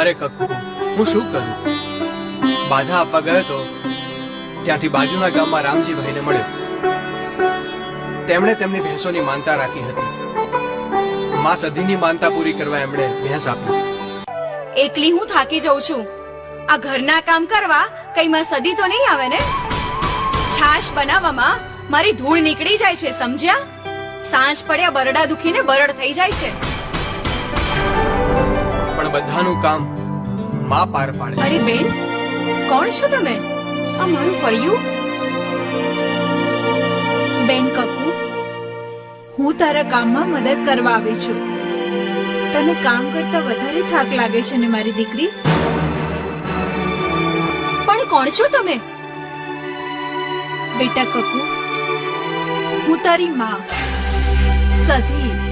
અરે કક્કુ, હું શું કરું? બાધા આપવા ગયો તો ત્યાંથી બાજુના ગામમાં રામજીભાઈને મળ્યો. તેમણે તેમની ભેંસોની માનતા રાખી હતી. માં સધીની માનતા પૂરી કરવા એમણે ભેંસ આપી. એકલી હું થાકી જાઉં છું. આ ઘરના કામ કરવા કઈ માં સદી તો નહીં આવે ને? છાશ બનાવવામાં મારી ધૂળ નીકળી જાય છે, સમજ્યા? સાંજ પડ્યા બરડા દુખીને બરડ થઈ જાય છે. પણ કામમાં પાર પાડે. અરે બેન, કોણ છો તમે? આ મારું ફળિયું? બેન કકુ, હું તારા કામમાં મદદ કરવા આવી છું. તને કામ કરતા વધારે થાક લાગે છે ને મારી દીકરી? પણ કોણ છો તમે? બેટા કકુ, હું તારી માં, સધી.